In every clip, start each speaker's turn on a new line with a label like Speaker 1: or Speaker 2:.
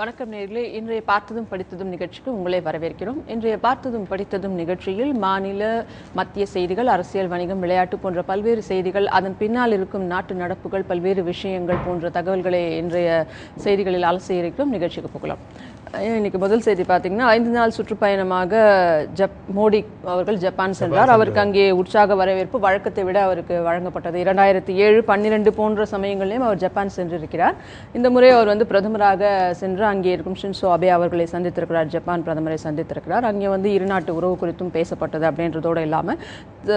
Speaker 1: வணக்கம் நேர்களே. இன்றைய பார்த்ததும் படித்ததும் நிகழ்ச்சிக்கு உங்களை வரவேற்கிறோம். இன்றைய பார்த்ததும் படித்ததும் நிகழ்ச்சியில் மாநில மத்திய செய்திகள் அரசியல் வணிகம் விளையாட்டு போன்ற பல்வேறு செய்திகள் அதன் பின்னால் இருக்கும் நாட்டு நடப்புகள் பல்வேறு விஷயங்கள் போன்ற தகவல்களை இன்றைய செய்திகளில் அலசி இருக்கிறோம் நிகழ்ச்சிக்கு போகலாம். இன்னைக்கு முதல் செய்தி பார்த்தீங்கன்னா ஐந்து நாள் சுற்றுப்பயணமாக ஜப் மோடி அவர்கள் ஜப்பான் சென்றார். அவருக்கு அங்கே உற்சாக வரவேற்பு வழக்கத்தை விட அவருக்கு வழங்கப்பட்டது. இரண்டாயிரத்தி ஏழு பன்னிரண்டு போன்ற சமயங்களிலும் அவர் ஜப்பான் சென்றிருக்கிறார். இந்த முறை அவர் வந்து பிரதமராக சென்று அங்கே இருக்கும் ஷின்சோ அபே அவர்களை சந்தித்திருக்கிறார். ஜப்பான் பிரதமரை சந்தித்திருக்கிறார். அங்கே வந்து இருநாட்டு உறவு குறித்தும் பேசப்பட்டது அப்படின்றதோடு இல்லாமல்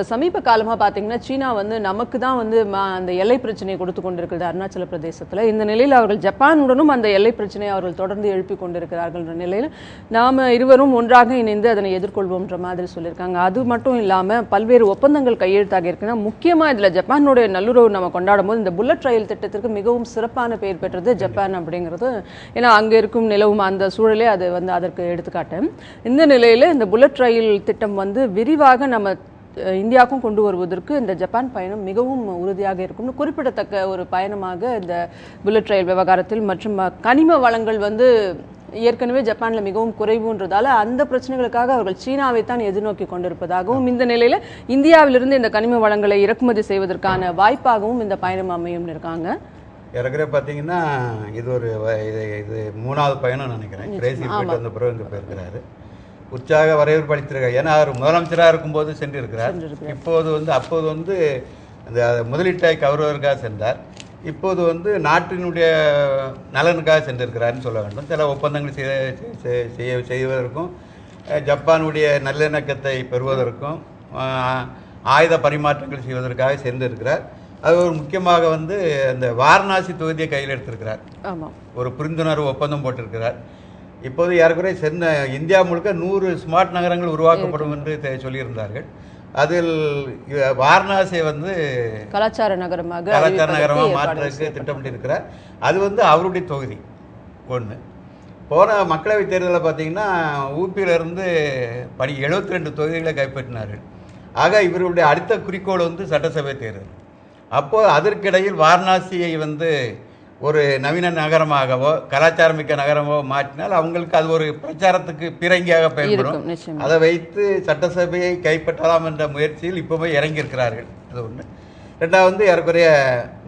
Speaker 1: சமீப காலமாக பார்த்தீங்கன்னா சீனா வந்து நமக்கு தான் வந்து அந்த எல்லை பிரச்சனையை கொடுத்து கொண்டிருக்கிறது அருணாச்சல பிரதேசத்தில். இந்த நிலையில் அவர்கள் ஜப்பானுடனும் அந்த எல்லை பிரச்சனையை அவர்கள் தொடர்ந்து எழுப்பி கொண்டிருக்கிறார்கள் நிலையில் நாம் இருவரும் ஒன்றாக இணைந்து அதனை எதிர்கொள்வோம்ன்ற மாதிரி சொல்லியிருக்காங்க. அது மட்டும் இல்லாமல் பல்வேறு ஒப்பந்தங்கள் கையெழுத்தாக இருக்குன்னா முக்கியமாக இதில் ஜப்பானுடைய நல்லுறவு நம்ம கொண்டாடும் போது இந்த புல்லட் ரயில் திட்டத்திற்கு மிகவும் சிறப்பான பெயர் பெற்றது ஜப்பான் அப்படிங்கிறது. ஏன்னா அங்கே இருக்கும் நிலவும் அந்த சூழலே அது வந்து அதற்கு எடுத்துக்காட்டு. இந்த நிலையில் இந்த புல்லட் ரயில் திட்டம் வந்து விரிவாக நம்ம இந்தியாவுக்கும் கொண்டு வருவதற்கு இந்த ஜப்பான் பயணம் மிகவும் உறுதியாக இருக்கும்னு குறிப்பிடத்தக்க ஒரு பயணமாக இந்த புல்லட் ரயில் விவகாரத்தில் மற்றும் கனிம வளங்கள் வந்து ஏற்கனவே ஜப்பான்ல மிகவும் குறைவுன்றதால அந்த பிரச்சனைகளுக்காக அவர்கள் சீனாவை தான் எதிர்நோக்கி கொண்டிருப்பதாகவும் இந்த நிலையில இந்தியாவிலிருந்து இந்த கனிம வளங்களை இறக்குமதி செய்வதற்கான வாய்ப்பாகவும் இந்த பயணம் அமையும்னு இருக்காங்க.
Speaker 2: ஏற்கனவே பார்த்தீங்கன்னா இது ஒரு இது இது மூணாவது பயணம் நினைக்கிறேன். பிரேசில் போயிட்டு வந்த பிறகு இங்கே போயிருக்கிறாரு. உற்சாக வரவேற்பு அளித்திருக்காரு ஏன்னா அவர் முதலமைச்சராக இருக்கும்போது சென்றிருக்கிறார். இப்போது வந்து அப்போது வந்து அந்த முதலீட்டை கவர்வதற்காக சென்றார். இப்போது வந்து நாட்டினுடைய நலனுக்காக சென்றிருக்கிறாருன்னு சொல்ல வேண்டும். சில ஒப்பந்தங்கள் செய்ய செய்- செய்ய செய்வதற்கும் ஜப்பானுடைய நல்லிணக்கத்தை பெறுவதற்கும் ஆயுத பரிமாற்றங்கள் செய்வதற்காக சென்றிருக்கிறார். அது ஒரு முக்கியமாக வந்து அந்த வாரணாசி தொகுதியை கையில் எடுத்திருக்கிறார். ஒரு புரிந்துணர்வு ஒப்பந்தம் போட்டிருக்கிறார். இப்போது ஏறக்குறைய சென்னை இந்தியா முழுக்க நூறு ஸ்மார்ட் நகரங்கள் உருவாக்கப்படும் என்று சொல்லியிருந்தார்கள். அதில் வாரணாசியை வந்து
Speaker 1: கலாச்சார நகரமாக
Speaker 2: கலாச்சார நகரமாக மாற்றுறதுக்கு திட்டமிட்டிருக்கிறார். அது வந்து அவருடைய தொகுதி ஒன்று போன மக்களவைத் தேர்தலில் பார்த்தீங்கன்னா ஊப்பியிலிருந்து படி 72 ரெண்டு தொகுதிகளை கைப்பற்றினார்கள். ஆக இவருடைய அடுத்த குறிக்கோள் வந்து சட்டசபை தேர்தல். அப்போது அதற்கிடையில் வாரணாசியை வந்து ஒரு நவீன நகரமாகவோ கலாச்சாரமிக்க நகரமோ மாற்றினால் அவங்களுக்கு அது ஒரு பிரச்சாரத்துக்கு பிறங்கியாக பயன்படும். அதை வைத்து சட்டசபையை கைப்பற்றலாம் என்ற முயற்சியில் இப்போவே இறங்கியிருக்கிறார்கள். அது ஒன்று ரெண்டாவது வந்து ஏறக்குறைய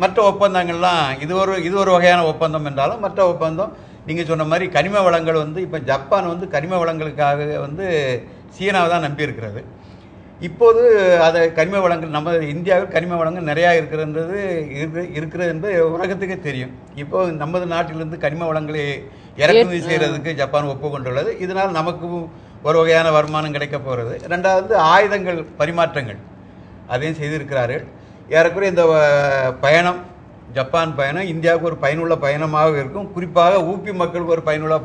Speaker 2: மற்ற ஒப்பந்தங்கள்லாம் இது ஒரு இது ஒரு வகையான ஒப்பந்தம் என்றாலும் மற்ற ஒப்பந்தம் நீங்கள் சொன்ன மாதிரி கனிம வளங்கள் வந்து இப்போ ஜப்பான் வந்து கனிம வளங்களுக்காக வந்து சீனாவை தான் நம்பியிருக்கிறது. இப்போது அதை கனிம வளங்கள் நம்ம இந்தியாவில் கனிம வளங்கள் நிறையா இருக்கிறது இருக்கு இருக்கிறது என்பது உலகத்துக்கே தெரியும். இப்போ நமது நாட்டிலிருந்து கனிம வளங்களை இறக்குமதி செய்கிறதுக்கு ஜப்பான் ஒப்புக்கொண்டுள்ளது. இதனால் நமக்கு ஒரு வகையான வருமானம் கிடைக்க போகிறது. ரெண்டாவது ஆயுதங்கள் பரிமாற்றங்கள். அதையும் செய்திருக்கிறார்கள். ஏறக்குறைய இந்த பயணம் ஜப்பான் பயணம் இந்தியாவுக்கு ஒரு பயனுள்ள பயணமாக இருக்கும். குறிப்பாக ஊபி மக்களுக்கு ஒரு பயனுள்ள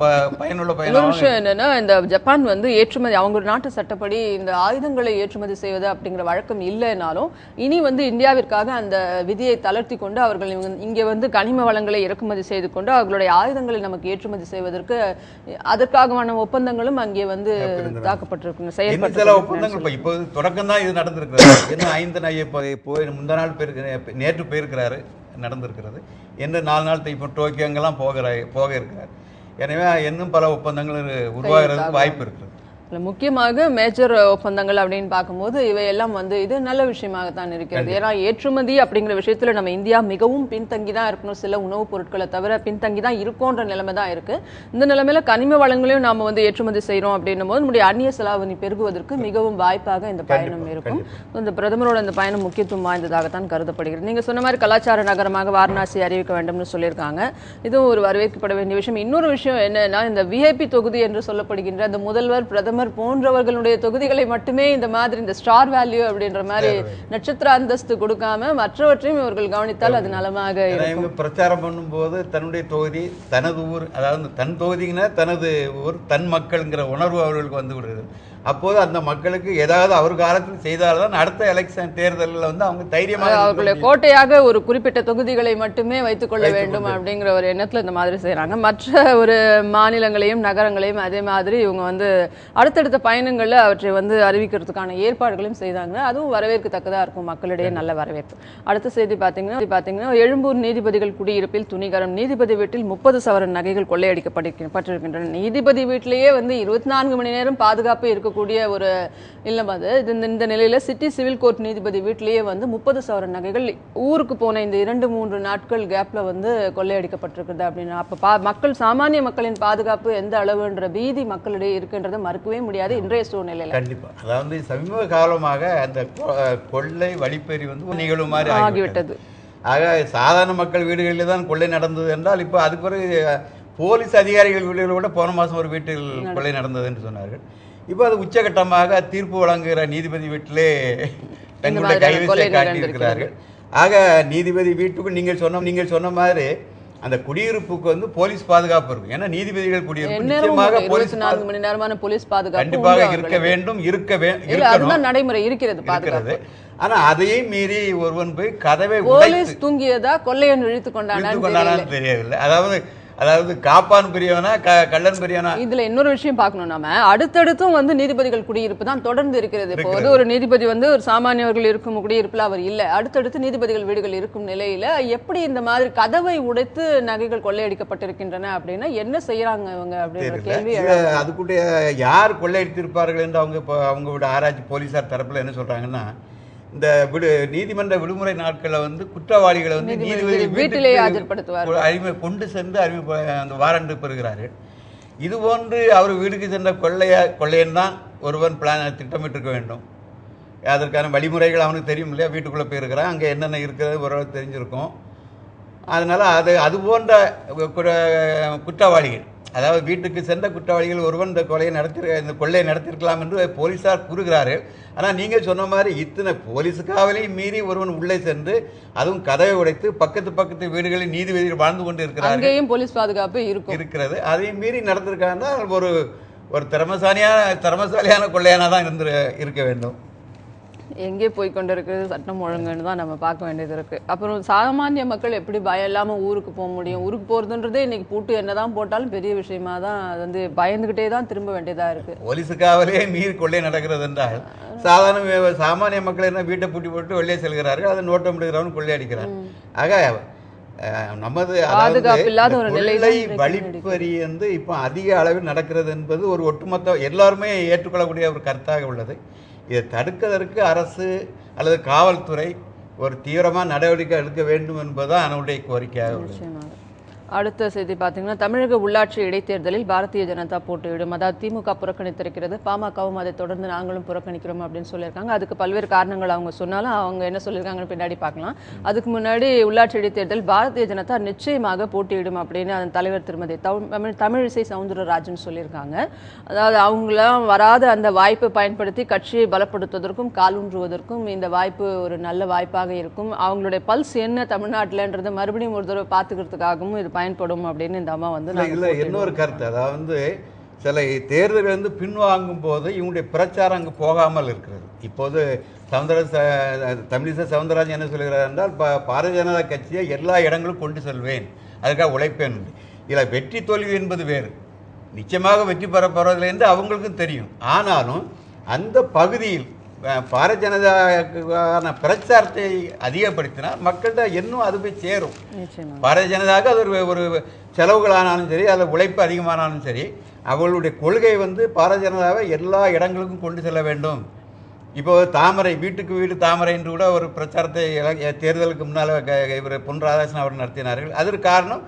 Speaker 2: பயனுள்ள பயணமாக
Speaker 1: விஷயம் என்னன்னா இந்த ஜப்பான் வந்து ஏற்றுமதி அவங்க நாட்டு சட்டப்படி இந்த ஆயுதங்களை ஏற்றுமதி செய்வது அப்படிங்கிற வழக்கம் இல்லைனாலும் இனி வந்து இந்தியாவிற்காக அந்த விதியை தளர்த்தி கொண்டு அவர்கள் இங்கே வந்து கனிம வளங்களை இறக்குமதி செய்து கொண்டு அவர்களுடைய ஆயுதங்களை நமக்கு ஏற்றுமதி செய்வதற்கு அதற்காகவான ஒப்பந்தங்களும் அங்கே வந்து
Speaker 2: சில
Speaker 1: செயல்பட்டு
Speaker 2: ஒப்பந்தங்கள்? இப்போ தொடக்கம் தான் இது நடந்திருக்கிறது. இன்னும் ஐந்து போய் முந்த நாள் போயிருக்க நேற்று போயிருக்கிறாரு. நடந்திருக்கிறது. இன்னும் நாலு நாள் இப்போ டோக்கியோ அங்கெல்லாம் போகிற போக இருக்கிறார் எனவே இன்னும் பல ஒப்பந்தங்கள் உருவாகிறதுக்கு வாய்ப்பு இருக்குது
Speaker 1: முக்கியமாக மேஜர் ஒப்பந்தங்கள் அப்படின்னு பார்க்கும்போது இவையெல்லாம் வந்து இது நல்ல விஷயமாகத்தான் இருக்கிறது. ஏன்னா ஏற்றுமதி அப்படிங்கிற விஷயத்துல நம்ம இந்தியா மிகவும் பின்தங்கி தான் இருக்கணும். சில உணவுப் பொருட்களை தவிர பின்தங்கி தான் இருக்கோன்ற நிலைமை தான் இருக்கு. இந்த நிலைமையில கனிம வளங்களையும் நாம வந்து ஏற்றுமதி செய்றோம் அப்படின்னும் போது நம்முடைய அந்நிய செலாவணி பெருகுவதற்கு மிகவும் வாய்ப்பாக இந்த பயணம் இருக்கும். இந்த பிரதமரோட இந்த பயணம் முக்கியத்துவம் வாய்ந்ததாகத்தான் கருதப்படுகிறது. நீங்க சொன்ன மாதிரி கலாச்சார நகரமாக வாரணாசி அறிவிக்க வேண்டும்னு சொல்லியிருக்காங்க. இதுவும் ஒரு வரவேற்கப்பட வேண்டிய விஷயம். இன்னொரு விஷயம் என்னன்னா இந்த விஐபி தொகுதி என்று சொல்லப்படுகின்ற இந்த முதல்வர் பிரதமர் போன்றவர்களுடைய தொகுதிகளை மட்டுமே இந்த மாதிரி இந்த ஸ்டார் வேல்யூ அப்படின்ற மாதிரி நட்சத்திர அந்தஸ்து கொடுக்காம மற்றவற்றையும் இவர்கள் கவனித்தால் அது நலமாக இருக்கும்.
Speaker 2: பிரச்சாரம் பண்ணும்போது தன்னுடைய தொகுதி தனது ஊர் அதாவது தன் தொகுதிங்கன்னா தனது ஊர் தன் மக்கள்ங்கிற உணர்வு அவர்களுக்கு வந்து விடுறது அப்போது அந்த மக்களுக்கு ஏதாவது அவர் காலத்தில் செய்தால்தான் அடுத்த எலெக்ஷன் தேர்தலில் வந்து அவங்க தைரியமாக
Speaker 1: அவர்களுடைய. கோட்டையாக ஒரு குறிப்பிட்ட தொகுதிகளை மட்டுமே வைத்துக் கொள்ள
Speaker 2: வைத்துக்
Speaker 1: வேண்டும். அப்படிங்கிற ஒரு எண்ணத்துல இந்த மாதிரி செய்றாங்க. மற்ற ஒரு மாநிலங்களையும் நகரங்களையும் அதே மாதிரி இவங்க வந்து அடுத்தடுத்த பயணங்கள்ல அவற்றை வந்து அறிவிக்கிறதுக்கான ஏற்பாடுகளையும் செய்தாங்க. அதுவும் வரவேற்கத்தக்கதா இருக்கும் மக்களிடையே நல்ல வரவேற்பு. அடுத்த செய்தி பாத்தீங்கன்னா பாத்தீங்கன்னா எழும்பூர் நீதிபதிகள் குடியிருப்பில் துணிகரம் நீதிபதி வீட்டில் முப்பது சவரன் நகைகள் கொள்ளையடிக்கப்பட்டிருக்கின்றன. நீதிபதி வீட்டிலேயே வந்து இருபத்தி நான்கு மணி நேரம் பாதுகாப்பு இருக்கக்கூடிய ஒரு இல்லம் அது. இந்த- இந்த நிலையில சிட்டி சிவில் கோர்ட் நீதிபதி வீட்டிலேயே வந்து முப்பது சவரன் நகைகள் ஊருக்கு போன இந்த இரண்டு மூன்று நாட்கள் கேப்ல வந்து கொள்ளையடிக்கப்பட்டிருக்குது அப்படின்னு. அப்ப பா மக்கள் சாமானிய மக்களின் பாதுகாப்பு எந்த அளவுன்ற பீதி மக்களிடையே இருக்குன்றதை மறுக்கவே முடியாது இன்றைய சூழ்நிலையில.
Speaker 2: கண்டிப்பா. அதாவது சமீப காலமாக அந்த கொள்ளை வழிப்பறி வந்து நிகழும் மாதிரி ஆகிவிட்டது. ஆக சாதாரண மக்கள் வீடுகளில் தான் கொள்ளை நடந்தது என்றால் இப்போ அது பிறகு போலீஸ் அதிகாரிகள் வீடுகளில் கூட போன மாதம் ஒரு வீட்டில் கொள்ளை நடந்தது என்று சொன்னார்கள். இப்போ அது உச்சகட்டமாக தீர்ப்பு வழங்குகிற நீதிபதி வீட்டிலே தங்களுடைய கைவசை காட்டியிருக்கிறார்கள். ஆக நீதிபதி வீட்டுக்கு நீங்கள் சொன்ன நீங்கள் சொன்ன மாதிரி அந்த குடியிருப்புக்கு வந்து போலீஸ் பாதுகாப்பு இருக்கும். ஏன்னா நீதிபதிகள் குடியிருப்பு நிச்சயமாக போலீஸ்
Speaker 1: நான்கு மணி நேரமான போலீஸ் பாதுகாப்பு
Speaker 2: கண்டிப்பாக இருக்க. வேண்டும் இருக்க வே
Speaker 1: இல்ல
Speaker 2: இருக்கணும்.
Speaker 1: அதுதான் நடைமுறை இருக்கிறது பாதுகாப்பு.
Speaker 2: இருக்கிறது ஆனா அதையும் மீறி ஒருவன் போய் கதவை
Speaker 1: போலீஸ் தூங்கியதா கொள்ளையன் இழுத்து கொண்டானான்னு
Speaker 2: தெரியவில்லை. அதாவது அதாவது காப்பான் பெரியவனா கள்ளன் பெரியவனா?
Speaker 1: இதுல இன்னொரு விஷயம் பார்க்கணும் நாம. அடுத்தடுத்தும் வந்து நீதிபதிகள் குடியிருப்பு தான் தொடர்ந்து இருக்கிறது. இப்போ வந்து ஒரு நீதிபதி வந்து ஒரு சாமானியர்கள் இருக்கும் குடியிருப்புல அவர் இல்ல. அடுத்தடுத்து நீதிபதிகள் வீடுகள் இருக்கும் நிலையில எப்படி இந்த மாதிரி கதவை உடைத்து நகைகள் கொள்ளையடிக்கப்பட்டிருக்கின்றன அப்படின்னா என்ன செய்யறாங்க இவங்க அப்படின்ற கேள்வி
Speaker 2: அதுக்குடைய யார் கொள்ளையடித்திருப்பார்கள் என்று அவங்க இப்போ அவங்களோட ஆராய்ச்சி போலீசார் தரப்புல என்ன சொல்றாங்கன்னா இந்த விடு நீதிமன்ற விடுமுறை நாட்கள்ல வந்து குற்றவாளிகளை வந்து
Speaker 1: நீதிபதி
Speaker 2: வீட்டுக்கு
Speaker 1: ஆஜர்படுத்துவார்கள்.
Speaker 2: அறிமுக கொண்டு சென்று அறிமுக அந்த வாரண்டு பெறுகிறார்கள் இது போன்று அவர் வீடுக்கு சென்ற கொள்ளைய கொள்ளையன் தான் ஒருவன் பிளான் திட்டமிட்டிருக்க வேண்டும். அதற்கான வழிமுறைகள் அவனுக்கு தெரியும் இல்லையா? வீட்டுக்குள்ளே போயிருக்கிறான். அங்கே என்னென்ன இருக்கிறது ஓரளவு தெரிஞ்சிருக்கும். அதனால் அது அது போன்ற குற- குற்றவாளிகள் அதாவது வீட்டுக்கு சென்ற குற்றவாளிகள் ஒருவன் இந்த கொலையை நடத்தி இந்த கொள்ளையை நடத்தியிருக்கலாம் என்று போலீசார் கூறுகிறார்கள். ஆனால் நீங்கள் சொன்ன மாதிரி இத்தனை போலீஸ் காவலையும் மீறி ஒருவன் உள்ளே சென்று அதுவும் கதவை உடைத்து பக்கத்து பக்கத்து வீடுகளில் நீதிபதிகள் வாழ்ந்து கொண்டு இருக்கிறார்கள்
Speaker 1: போலீஸ் பாதுகாப்பு இருக்கும்.
Speaker 2: இருக்கிறது. அதையும் மீறி நடந்திருக்காங்கன்னா ஒரு ஒரு திறமசாலியான திறமசாலியான கொள்ளையானா தான் இருந்து இருக்க வேண்டும்.
Speaker 1: எங்கே போய் கொண்டிருக்குது சட்டம் ஒழுங்குன்னு தான் நம்ம பார்க்க வேண்டியது இருக்கு. அப்புறம் சாமானிய மக்கள் எப்படி பயம் இல்லாம ஊருக்கு போக முடியும்? ஊருக்கு போறதுன்றதே இன்னைக்கு பூட்டு என்னதான் போட்டாலும் பெரிய விஷயமா தான் அது வந்து பயந்துகிட்டே தான் திரும்ப வேண்டியதா இருக்கு.
Speaker 2: போலீஸ் காவலே மீறி கொள்ளை நடக்கிறது என்றால் சாதாரண சாமானிய மக்கள் என்ன வீட்டை பூட்டி போட்டு வெளியே செல்கிறார்கள் அதை நோட்டம் விடுகிறவன் கொள்ளையடிக்கிறான் ஆக நமது அதாவது
Speaker 1: பாதுகாப்பு இல்லாத ஒரு நிலை தான் இன்றைக்கு
Speaker 2: வழிப்பறி வந்து இப்போ அதிக அளவில் நடக்கிறது என்பது ஒரு ஒட்டுமொத்த எல்லாருமே ஏற்றுக்கொள்ளக்கூடிய ஒரு கருத்தாக உள்ளது. இதை தடுப்பதற்கு அரசு அல்லது காவல்துறை ஒரு தீவிரமாக நடவடிக்கை எடுக்க வேண்டும் என்பதுதான் என்னுடைய கோரிக்கையாக உள்ளது.
Speaker 1: அடுத்த செய்தி பார்த்தீங்கன்னா தமிழக உள்ளாட்சி இடைத்தேர்தலில் பாரதிய ஜனதா போட்டியிடும். அதாவது திமுக புறக்கணித்திருக்கிறது. பாமகவும் அதை தொடர்ந்து நாங்களும் புறக்கணிக்கிறோம் அப்படின்னு சொல்லியிருக்காங்க. அதுக்கு பல்வேறு காரணங்கள் அவங்க சொன்னாலும் அவங்க என்ன சொல்லியிருக்காங்கன்னு பின்னாடி பார்க்கலாம். அதுக்கு முன்னாடி உள்ளாட்சி இடைத்தேர்தல் பாரதிய ஜனதா நிச்சயமாக போட்டியிடும் அப்படின்னு அதன் தலைவர் திருமதி தவு- தமிழ் தமிழிசை சவுந்தரராஜன் சொல்லியிருக்காங்க. அதாவது அவங்களாம் வராத அந்த வாய்ப்பை பயன்படுத்தி கட்சியை பலப்படுத்துவதற்கும் காலூன்றுவதற்கும் இந்த வாய்ப்பு ஒரு நல்ல வாய்ப்பாக இருக்கும். அவங்களுடைய பல்ஸ் என்ன தமிழ்நாட்டிலன்றதை மறுபடியும் ஒரு தடவை பார்த்துக்கிறதுக்காகவும் இது பயன்படும் அப்படின்னு இந்த அம்மா வந்து
Speaker 2: இல்லை இன்னொரு கருத்து. அதாவது சில தேர்தல் வந்து பின்வாங்கும் போது இவங்களுடைய பிரச்சாரம் அங்கு போகாமல் இருக்கிறது. இப்போது சவுந்தர ச- தமிழிசை சவுந்தரராஜன் என்ன சொல்கிறார் என்றால் பா பாரதிய ஜனதா கட்சியை எல்லா இடங்களும் கொண்டு செல்வேன். அதுக்காக உழைப்பேன். இதில் வெற்றி தோல்வி என்பது வேறு. நிச்சயமாக வெற்றி பெற என்று அவங்களுக்கும் தெரியும். ஆனாலும் அந்த பகுதியில் பாரதிய ஜனதாவுக்கான பிரச்சாரத்தை அதிகப்படுத்தினால் மக்கள்கிட்ட இன்னும் அது போய் சேரும். பாரதிய ஜனதாவுக்கு அது ஒரு ஒரு செலவுகளானாலும் சரி அதில் உழைப்பு அதிகமானாலும் சரி அவர்களுடைய கொள்கை வந்து பாரதிய ஜனதாவை எல்லா இடங்களுக்கும் கொண்டு செல்ல வேண்டும். இப்போ தாமரை வீட்டுக்கு வீடு தாமரை என்று கூட ஒரு பிரச்சாரத்தை தேர்தலுக்கு முன்னால் இவர் பொன் ராதாகிருஷ்ணன் அவர் நடத்தினார்கள். அதற்கு காரணம்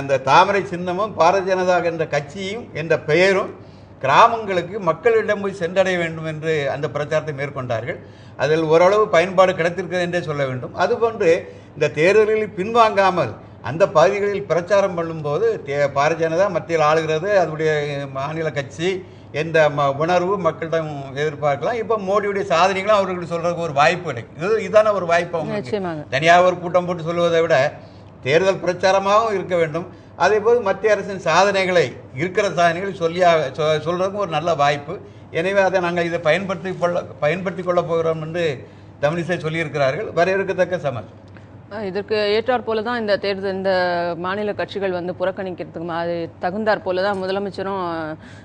Speaker 2: அந்த தாமரை சின்னமும் பாரதிய ஜனதா என்ற கட்சியும் என்ற பெயரும் கிராமங்களுக்கு மக்களிடம் போய் சென்றடைய வேண்டும் என்று அந்த பிரச்சாரத்தை மேற்கொண்டார்கள். அதில் ஓரளவு பயன்பாடு கிடைத்திருக்கிறது என்றே சொல்ல வேண்டும். அதுபோன்று இந்த தேர்தல்களில் பின்வாங்காமல் அந்த பகுதிகளில் பிரச்சாரம் பண்ணும்போது தே- பாரதிய ஜனதா மத்தியில் ஆளுகிறது. அதனுடைய மாநில கட்சி என்ற ம உணர்வு மக்களிடம் எதிர்பார்க்கலாம். இப்போ மோடியுடைய சாதனைகளும் அவர்களுக்கு சொல்றதுக்கு ஒரு வாய்ப்பு கிடைக்கும். இது இதான ஒரு வாய்ப்பு
Speaker 1: நிச்சயமாக.
Speaker 2: தனியாக ஒரு கூட்டம் போட்டு சொல்லுவதை விட தேர்தல் பிரச்சாரமாகவும் இருக்க வேண்டும். அதே போல் மத்திய அரசின் சாதனைகளை இருக்கிற சாதனைகளை சொல்லியாக சொல்கிறதுக்கும் ஒரு நல்ல வாய்ப்பு. எனவே அதை நாங்கள் இதை பயன்படுத்தி கொள்ள பயன்படுத்தி கொள்ளப் போகிறோம் என்று தமிழிசை சொல்லியிருக்கிறார்கள். வரவேற்கத்தக்க சமாஜ்
Speaker 1: இதற்கு ஏற்றாற் போல தான் இந்த தேர்தல் இந்த மாநில கட்சிகள் வந்து புறக்கணிக்கிறதுக்கு மாதிரி தகுந்தாற் போல தான் முதலமைச்சரும்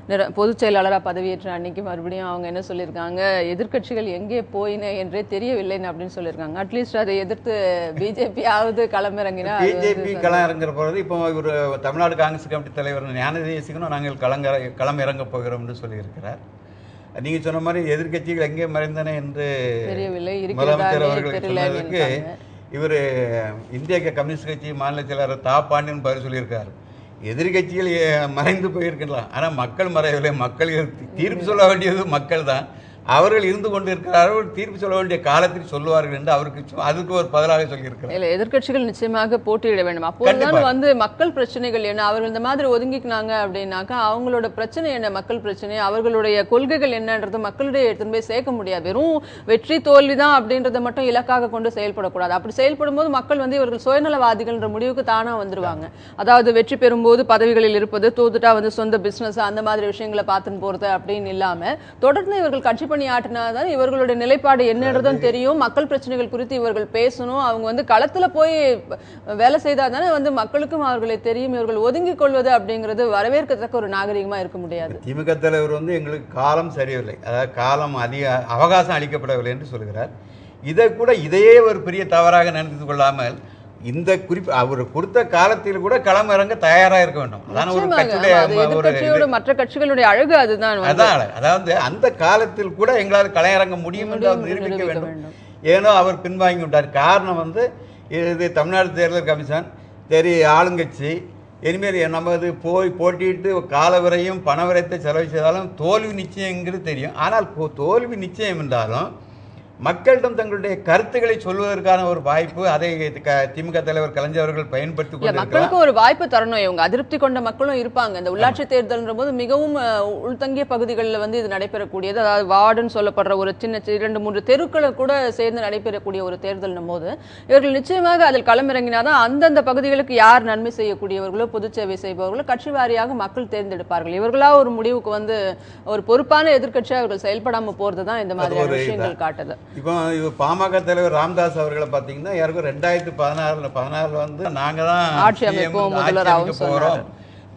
Speaker 1: நிர- பொதுச் செயலாளராக பதவியேற்ற அன்னைக்கு மறுபடியும் அவங்க என்ன சொல்லியிருக்காங்க? எதிர்க்கட்சிகள் எங்கே போயின என்றே தெரியவில்லைன்னு அப்படின்னு சொல்லியிருக்காங்க. அட்லீஸ்ட் அதை எதிர்த்து பிஜேபி ஆவது களமிறங்கினா அது
Speaker 2: பிஜேபி களம் இறங்குற போகிறது இப்போ ஒரு தமிழ்நாடு காங்கிரஸ் கமிட்டி தலைவர் ஞானதேசிகனும் நாங்கள் களங்க களம் இறங்க போகிறோம் என்று சொல்லியிருக்கிறார். நீங்க சொன்ன மாதிரி எதிர்க்கட்சிகள் எங்கே மறைந்தன என்று
Speaker 1: தெரியவில்லை.
Speaker 2: முதலமைச்சர் அவர்கள் சொன்னதுக்கு இவர் இந்திய கம்யூனிஸ்ட் கட்சி மாநில செயலாளர் தா பாண்டியன் பதில் சொல்லியிருக்காரு. எதிர்க்கட்சிகள் மறைந்து போயிருக்கலாம் ஆனால் மக்கள் மறையவில்லை. மக்கள் தீர்ப்பு சொல்ல வேண்டியது மக்கள் தான் அவர்கள் இருந்து கொண்டு இருக்கிறார்கள் தீர்ப்பு சொல்ல வேண்டிய காலத்தில் சொல்லுவார்கள் என்று அவருக்கு அதுக்கு ஒரு பதிலாக சொல்லியிருக்கிறார்.
Speaker 1: இல்ல எதிர்க்கட்சிகள் நிச்சயமாக போட்டியிட வேண்டும். அப்போதுதான். வந்து மக்கள் பிரச்சனைகள் என்ன அவர்கள் இந்த மாதிரி ஒதுங்கிக்கினாங்க அப்படின்னாக்கா அவங்களோட பிரச்சனை என்ன மக்கள் பிரச்சனை அவர்களுடைய கொள்கைகள் என்னன்றது மக்களுடைய எடுத்துன்னு போய் சேர்க்க முடியாது. வெறும் வெற்றி தோல்வி தான் அப்படின்றத மட்டும் இலக்காக கொண்டு செயல்படக்கூடாது. அப்படி செயல்படும் போது மக்கள் வந்து இவர்கள் சுயநலவாதிகள்ன்ற முடிவுக்கு தானா வந்துருவாங்க. அதாவது வெற்றி பெறும்போது பதவிகளில் இருப்பது தோத்துட்டா வந்து சொந்த பிசினஸ் அந்த மாதிரி விஷயங்களை பார்த்துன்னு போறது அப்படின்னு இல்லாம தொடர்ந்து இவர்கள் கட்சி பணி ஆட்டினாதான் இவர்களுடைய நிலைப்பாடு என்னன்றதும் தெரியும். மக்கள் பிரச்சனைகள் குறித்து இவர்கள் பேசணும். அவங்க வந்து களத்துல போய் வேலை செய்தால் தானே வந்து மக்களுக்கும் அவர்களை தெரியும். இவர்கள் ஒதுங்கிக் கொள்வது அப்படிங்கிறது வரவேற்கத்தக்க ஒரு நாகரிகமா இருக்க முடியாது.
Speaker 2: திமுக தலைவர் வந்து எங்களுக்கு காலம் சரியில்லை. அதாவது காலம் அதிக அவகாசம் அளிக்கப்படவில்லை என்று சொல்கிறார். இதை கூட இதையே ஒரு பெரிய தவறாக நினைத்து கொள்ளாமல் இந்த குறிப்பு அவர் கொடுத்த காலத்தில் கூட களம் இறங்க தயாரா இருக்க வேண்டும் அதான ஒரு. கட்சியுடைய இது.
Speaker 1: மற்ற கட்சிகளுடைய அழகு அதுதான்.
Speaker 2: அதான் அதாவது அந்த காலத்தில் கூட எங்களால் களம் இறங்க முடியும் என்று அவர் நிரூபிக்க வேண்டும் ஏனோ அவர் பின்வாங்கி விட்டார் காரணம் வந்து இது தமிழ்நாடு தேர்தல் கமிஷன் சரி ஆளுங்கட்சி இனிமேல் நமது போய் போட்டியிட்டு காலவரையும் பணவரைத்தை செலவு செய்தாலும் தோல்வி நிச்சயங்கிறது தெரியும் ஆனால் தோல்வி நிச்சயம் என்றாலும் மக்களிடம் தங்களுடைய கருத்துக்களை சொல்வதற்கான ஒரு வாய்ப்பு அதை திமுக தலைவர் கலைஞர் அவர்கள் கொண்டிருக்கிறார்.
Speaker 1: மக்களுக்கு ஒரு வாய்ப்பு தரணும். இவங்க அதிருப்தி கொண்ட மக்களும் இருப்பாங்க. இந்த உள்ளாட்சி தேர்தல்ன்ற போது மிகவும் உள்தங்கிய பகுதிகளில் வந்து இது நடைபெறக்கூடியது. அதாவது வார்டுன்னு சொல்லப்படுற ஒரு சின்ன இரண்டு மூன்று தெருக்களை கூட சேர்ந்து நடைபெறக்கூடிய ஒரு தேர்தல்னும் போது இவர்கள் நிச்சயமாக அதில் களமிறங்கினாதான் அந்தந்த பகுதிகளுக்கு யார் நன்மை செய்யக்கூடியவர்களோ பொது சேவை செய்பவர்களோ கட்சி வாரியாக மக்கள் தேர்ந்தெடுப்பார்கள். இவர்களா ஒரு முடிவுக்கு வந்து ஒரு பொறுப்பான எதிர்க்கட்சியா அவர்கள் செயல்படாம போறது தான் இந்த மாதிரியான விஷயங்கள் காட்டுது.
Speaker 2: இப்போ பாமக தலைவர் ராமதாஸ் அவர்களை பார்த்தீங்கன்னா யாருக்கும் ரெண்டாயிரத்தி பதினாறுல பதினாறுல வந்து நாங்க தான்
Speaker 1: ஆட்சி
Speaker 2: அமைக்க போறோம்.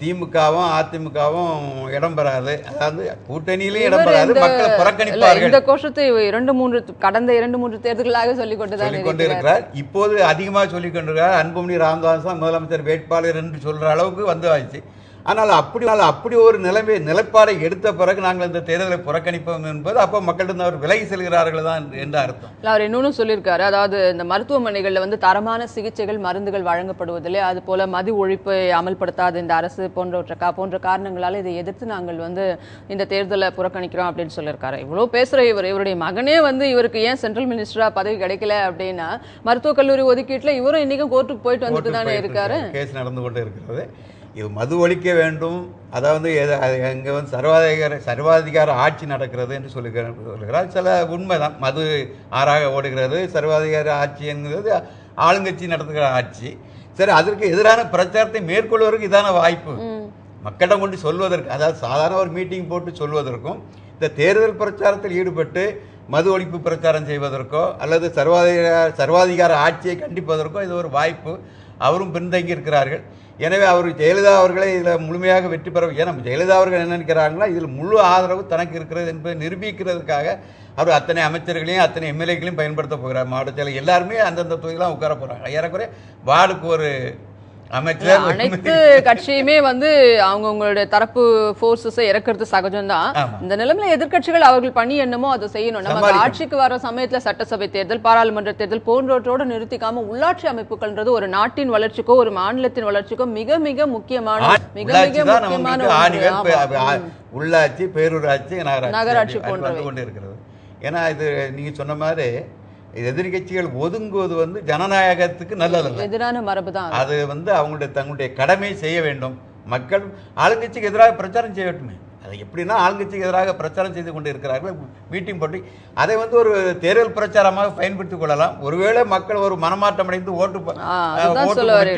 Speaker 2: திமுகவும் அதிமுகவும் இடம் பெறாது. அதாவது கூட்டணியிலும் இடம் பெறாது. மக்களை புறக்கணிப்பார்கள்.
Speaker 1: இந்த கோஷத்தை இரண்டு மூன்று கடந்த இரண்டு மூன்று தேர்தல்களாக சொல்லிக்
Speaker 2: கொண்டு
Speaker 1: இருக்கிறார்.
Speaker 2: இப்போது அதிகமாக சொல்லிக் கொண்டிருக்கிறார் அன்புமணி ராமதாஸ் தான் முதலமைச்சர் வேட்பாளர் என்று சொல்ற அளவுக்கு வந்து ஆச்சு ஆனால் அப்படி அப்படி ஒரு நிலைமை நிலைப்பாடை எடுத்த பிறகு நாங்கள் இந்த தேர்தலை புறக்கணிப்போம் என்பது அப்போ மக்களிடம் அவர் விலகி செல்கிறார்கள் தான் என்று அர்த்தம்.
Speaker 1: இல்ல, அவர் இன்னொன்னு சொல்லியிருக்காரு. அதாவது இந்த மருத்துவமனைகள்ல வந்து தரமான சிகிச்சைகள் மருந்துகள் வழங்கப்படுவதில்லை. அது போல மது ஒழிப்பை அமல்படுத்தாத இந்த அரசு போன்றவற்ற கா- போன்ற காரணங்களால இதை எதிர்த்து நாங்கள் வந்து இந்த தேர்தலை புறக்கணிக்கிறோம் அப்படின்னு சொல்லியிருக்காரு. இவ்வளவு பேசுற இவர் இவருடைய மகனே வந்து இவருக்கு ஏன் சென்ட்ரல் மினிஸ்டரா பதவி கிடைக்கல அப்படின்னா மருத்துவக் கல்லூரி ஒதுக்கீட்டுல இவரும் இன்னைக்கும் கோர்ட்டுக்கு போயிட்டு வந்துட்டு தானே இருக்காரு.
Speaker 2: கேஸ் நடந்து கொண்டு இருக்கிறது. இது மது ஒழிக்க வேண்டும். அதாவது அங்கே வந்து சர்வாதிகார சர்வாதிகார ஆட்சி நடக்கிறது என்று சொல்லுகிறார் சொல்லுகிறார். சில உண்மைதான். மது ஆறாக ஓடுகிறது. சர்வாதிகார ஆட்சி என்கிறது. ஆளுங்கட்சி நடத்துகிற ஆட்சி. சரி அதற்கு எதிரான பிரச்சாரத்தை மேற்கொள்வதற்கு இதான வாய்ப்பு. மக்களிடம் கொண்டு சொல்வதற்கு அதாவது சாதாரண ஒரு மீட்டிங் போட்டு சொல்வதற்கும் இந்த தேர்தல் பிரச்சாரத்தில் ஈடுபட்டு மது ஒழிப்பு பிரச்சாரம் செய்வதற்கோ அல்லது சர்வாதிகார சர்வாதிகார ஆட்சியை கண்டிப்பதற்கோ இது ஒரு வாய்ப்பு. அவரும் பின்தங்கி இருக்கிறார்கள் எனவே அவர் ஜெயலலிதா அவர்களை இதில் முழுமையாக வெற்றி பெற ஏன்னா ஜெயலலிதா அவர்கள் என்ன நினைக்கிறாங்கன்னா இதில் முழு ஆதரவு தனக்கு இருக்கிறது என்பதை நிரூபிக்கிறதுக்காக அவர் அத்தனை அமைச்சர்களையும் அத்தனை எம்எல்ஏக்களையும் பயன்படுத்த போகிறார். மாவட்ட செயலர் எல்லாருமே அந்தந்த தொகுதியெலாம் உட்கார போகிறாங்க ஏறக்குறைய வார்டுக்கு ஒரு
Speaker 1: அனைத்து கட்சியுமே வந்து அவங்கவுங்களுடைய தரப்பு போர்சஸை இறக்குறது சகஜம்தான். இந்த நிலைமையில எதிர்க்கட்சிகள் அவர்கள் பணி என்னமோ அதை செய்யணும். நம்ம. ஆட்சிக்கு வர சமயத்துல சட்டசபை தேர்தல் பாராளுமன்ற தேர்தல் போன்றவற்றோட நிறுத்திக்காம உள்ளாட்சி அமைப்புகள்ன்றது ஒரு நாட்டின் வளர்ச்சிக்கோ ஒரு மாநிலத்தின் வளர்ச்சிக்கோ மிக மிக முக்கியமான மிக மிக முக்கியமான
Speaker 2: உள்ளாட்சி பேரூராட்சி நகராட்சி இருக்கிறது. ஏன்னா இது நீங்க சொன்ன மாதிரி எதிர்க்கட்சிகள் ஒதுங்குவது வந்து ஜனநாயகத்துக்கு நல்லதல்ல.
Speaker 1: எதிரான மரபு தான் அது.
Speaker 2: அது வந்து அவங்களுடைய தங்களுடைய கடமை செய்ய வேண்டும். மக்கள் ஆளுங்கட்சிக்கு எதிராக பிரச்சாரம் செய்யட்டுமே. அது எப்படின்னா ஆளுங்கட்சிக்கு எதிராக பிரச்சாரம் செய்து கொண்டு இருக்கிறார்கள். மீட்டிங் போட்டு. அதை வந்து ஒரு தேர்தல் பிரச்சாரமாக பயன்படுத்திக் கொள்ளலாம். ஒருவேளை மக்கள் ஒரு மனமாற்றம் அடைந்து ஓட்டு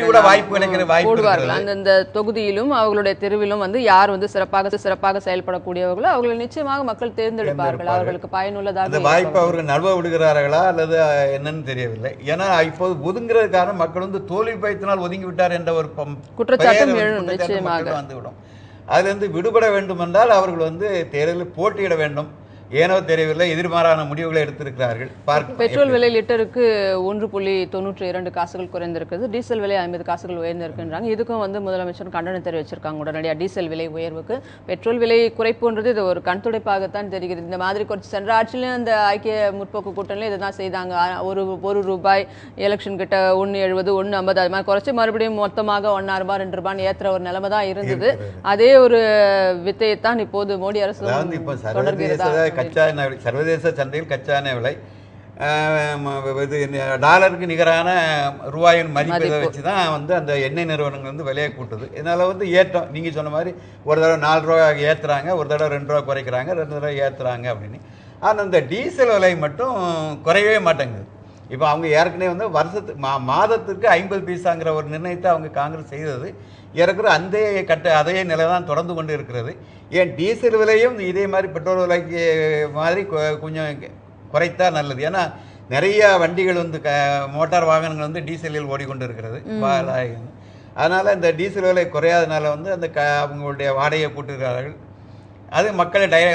Speaker 2: கூட வாய்ப்பு கிடைக்கிற வாய்ப்பு
Speaker 1: அந்தந்த தொகுதியிலும் அவர்களுடைய தெருவிலும் வந்து யார் வந்து சிறப்பாக சிறப்பாக செயல்படக்கூடியவர்களோ அவர்களை நிச்சயமாக மக்கள் தேர்ந்தெடுப்பார்கள். அவர்களுக்கு பயனுள்ளதாக
Speaker 2: அந்த வாய்ப்பை. அவர்கள் நழுவ விடுகிறார்களா அல்லது என்னன்னு தெரியவில்லை. ஏன்னா இப்போது ஒதுங்கிறதுக்கான மக்கள் வந்து தோல்வி பயத்தினால் ஒதுங்கி விட்டார் என்ற ஒரு குற்றச்சாட்டு வந்துவிடும். அதிலிருந்து விடுபட வேண்டும் என்றால் அவர்கள் வந்து தேர்தலில் போட்டியிட வேண்டும். ஏனோ தெரியவில்லை எதிர்மாறான முடிவுகளை எடுத்திருக்கிறார்கள்.
Speaker 1: பெட்ரோல். விலை லிட்டருக்கு ஒன்று புள்ளி தொண்ணூற்றி இரண்டு காசுகள் குறைந்திருக்குது. டீசல் விலை ஐம்பது காசுகள் உயர்ந்திருக்குன்றாங்க. இதுக்கும் வந்து முதலமைச்சர் கண்டனம் தெரிவிச்சிருக்காங்க உடனடியாக டீசல் விலை உயர்வுக்கு. பெட்ரோல் விலை குறைப்புன்றது இது ஒரு கண்துடைப்பாகத்தான் தெரிகிறது. இந்த மாதிரி கொஞ்சம் சென்ற ஆட்சியிலும் அந்த ஐக்கிய முற்போக்கு கூட்டணியில் இதுதான் செய்தாங்க. ஆ, ஒரு ஒரு ரூபாய் எலெக்ஷன் கிட்ட ஒன்று எழுபது ஒன்று ஐம்பது அது மாதிரி குறைச்சி மறுபடியும் மொத்தமாக ஒன்றா ரூபாய் ரெண்டு ரூபாய் ஏற்றுற ஒரு நிலைமை தான் இருந்தது அதே ஒரு வித்தையைத்தான் இப்போது மோடி அரசு தொடர்கிறதா.
Speaker 2: கச்சா எண்ணெய் விலை சர்வதேச சந்தையில் கச்சா எண்ணெய் விலை இது டாலருக்கு நிகரான ரூபாயின் மதிப்பை
Speaker 1: மதிப்பு.
Speaker 2: வச்சு தான் வந்து அந்த எண்ணெய் நிறுவனங்கள் வந்து விலையை கூட்டுது. இதனால் வந்து ஏற்றம் நீங்கள் சொன்ன மாதிரி ஒரு தடவை நாலு ரூபா ஏற்றுறாங்க ஒரு தடவை ரெண்டு ரூபா குறைக்கிறாங்க ரெண்டு தடவை ஏற்றுறாங்க அப்படின்னு. ஆனால் இந்த டீசல் விலை மட்டும் குறையவே மாட்டேங்குது. இப்போ அவங்க ஏற்கனவே வந்து வருஷத்துக்கு மா மாதத்துக்கு ஐம்பது பைசாங்கிற ஒரு நிர்ணயத்தை அவங்க காங்கிரஸ் செய்தது. ஏறக்குற அந்த கட்ட அதே நிலை தான் தொடர்ந்து கொண்டு இருக்கிறது. ஏன் டீசல் விலையும் இதே மாதிரி பெட்ரோல் விலைக்கு மாதிரி கொஞ்சம் குறைத்தா நல்லது. ஏன்னா நிறைய வண்டிகள் வந்து க மோட்டார் வாகனங்கள் வந்து டீசலில் ஓடிக்கொண்டு இருக்கிறது அதனால் இந்த டீசல் விலை குறையாதனால வந்து அந்த க அவங்களுடைய வாடகையை கூட்டுகிறார்கள் அது மக்களை டய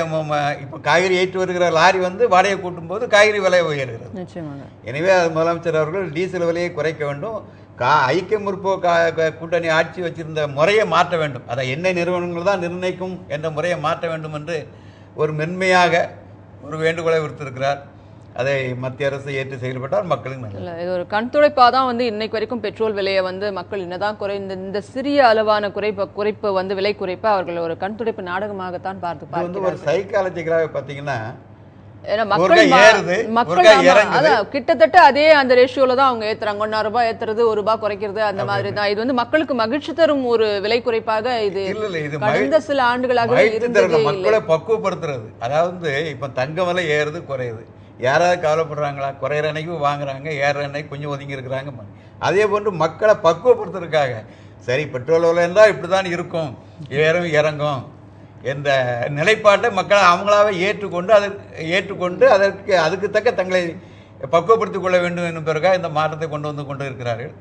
Speaker 2: இப்போ காய்கறி ஏற்றி வருகிற லாரி வந்து வாடகை கூட்டும்போது காய்கறி விலை உயர்கிறது.
Speaker 1: நிச்சயமாக.
Speaker 2: எனவே அது முதலமைச்சர் அவர்கள் டீசல் விலையை குறைக்க வேண்டும். கா ஐக்கிய முற்போக்கு கூட்டணி ஆட்சி வச்சிருந்த முறையை மாற்ற வேண்டும். அதை எண்ணெய் நிறுவனங்கள் தான் நிர்ணயிக்கும் என்ற முறையை மாற்ற வேண்டும் என்று ஒரு மென்மையாக ஒரு வேண்டுகோளை விடுத்திருக்கிறார். அதை மத்திய அரசு ஏற்று செயல்பட்டால் மக்களுக்கு
Speaker 1: இது ஒரு கண்துடைப்பாக தான் வந்து இன்னைக்கு வரைக்கும் பெட்ரோல் விலையை வந்து மக்கள் என்னதான் குறை இந்த இந்த சிறிய அளவான குறைப்பு குறைப்பு வந்து விலை குறைப்பு அவர்கள் ஒரு கண்துடைப்பு நாடகமாகத்தான் பார்த்து
Speaker 2: வந்து ஒரு சைக்காலஜிக்கலாக பார்த்தீங்கன்னா
Speaker 1: கிட்டத்தட்ட அதே அந்த ரேஷியோல தான் அவங்க ஏத்துறாங்க. ஒன்னா ரூபாய் ஏத்துறது ஒரு ரூபாய் குறைக்கிறது அந்த மாதிரி தான். இது வந்து மக்களுக்கு மகிழ்ச்சி தரும் ஒரு விலை குறைப்பாக இது கடந்த சில ஆண்டுகளாக
Speaker 2: மக்களை பக்குவப்படுத்துறது. அதாவது இப்போ தங்க விலை ஏறுது குறையுது. யாராவது கவலைப்படுறாங்களா? குறையிற அன்னைக்கு வாங்குறாங்க ஏற அன்னைக்கு கொஞ்சம் ஒதுங்கி இருக்கிறாங்க. அதே போன்று மக்களை பக்குவப்படுத்துறதுக்காக சரி பெட்ரோல் விலை இருந்தால் இப்படி தான் இருக்கும் ஏறும் இறங்கும் இந்த நிலைப்பாட்டை மக்கள் அவங்களாவே ஏற்றுக்கொண்டு அதற்கு ஏற்றுக்கொண்டு அதற்கு அதுக்கு தக்க தங்களை பக்குவப்படுத்திக் கொள்ள வேண்டும் என்பதற்காக இந்த மாற்றத்தை கொண்டு வந்து கொண்டு இருக்கிறார்கள்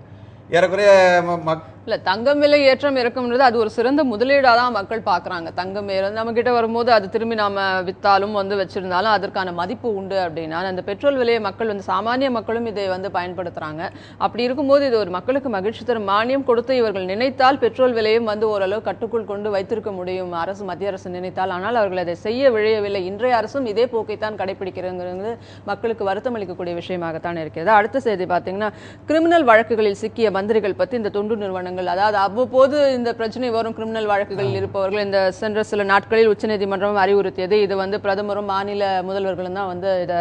Speaker 2: ஏறக்குறைய ம- மக்
Speaker 1: இல்ல தங்கம் விலை ஏற்றம் இறக்கம்ன்றது அது ஒரு சிறந்த முதலீடா தான் மக்கள் பாக்குறாங்க. தங்கம் நம்மக்கிட்ட நம்ம கிட்ட வரும்போது அது திரும்பி நாம வித்தாலும் வந்து வச்சிருந்தாலும் அதற்கான மதிப்பு உண்டு அப்படின்னா அந்த பெட்ரோல் விலையை மக்கள் வந்து சாமானிய மக்களும் இதை வந்து பயன்படுத்துறாங்க. அப்படி இருக்கும்போது இது ஒரு மக்களுக்கு மகிழ்ச்சி தரும் மானியம் கொடுத்து இவர்கள் நினைத்தால் பெட்ரோல் விலையும் வந்து ஓரளவு கட்டுக்குள் கொண்டு வைத்திருக்க முடியும். அரசு மத்திய அரசு நினைத்தால் ஆனால் அவர்கள் அதை செய்ய விழையவில்லை. இன்றைய அரசும் இதே போக்கைத்தான் கடைபிடிக்கிறதுங்கிறது மக்களுக்கு வருத்தம் அளிக்கக்கூடிய விஷயமாகத்தான் இருக்கிறது. அடுத்த செய்தி பார்த்தீங்கன்னா கிரிமினல் வழக்குகளில் சிக்கிய மந்திரிகள் பற்றி இந்த தொண்டு நிறுவனங்கள் அதாவது அவ்வப்போது இந்த பிரச்சனை வரும் கிரிமினல் வழக்குகளில் இருப்பவர்கள் இந்த சென்ற சில நாட்களில் உச்சநீதிமன்றம் அறிவுறுத்தியது. இது வந்து பிரதமரும் மாநில முதல்வர்களும் தான் வந்து இதை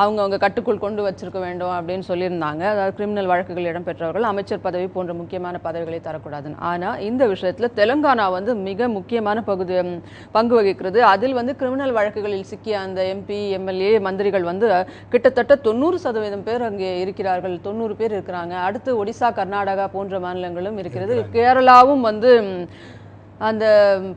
Speaker 1: அவங்க அவங்க கட்டுக்குள் கொண்டு வச்சிருக்க வேண்டும் அப்படின்னு சொல்லியிருந்தாங்க. அதாவது கிரிமினல் வழக்குகள் இடம்பெற்றவர்கள் அமைச்சர் பதவி போன்ற முக்கியமான பதவிகளை தரக்கூடாதுன்னு. ஆனா இந்த விஷயத்துல தெலுங்கானா வந்து மிக முக்கியமான பகுதி பங்கு வகிக்கிறது. அதில் வந்து கிரிமினல் வழக்குகளில் சிக்கிய அந்த எம்பி எம்எல்ஏ மந்திரிகள் வந்து கிட்டத்தட்ட தொண்ணூறு சதவீதம் பேர் அங்கே இருக்கிறார்கள். தொண்ணூறு பேர் இருக்கிறாங்க. அடுத்து ஒடிசா கர்நாடகா போன்ற மாநிலங்களும் இருக்கிறது. கேரளாவும் வந்து அந்த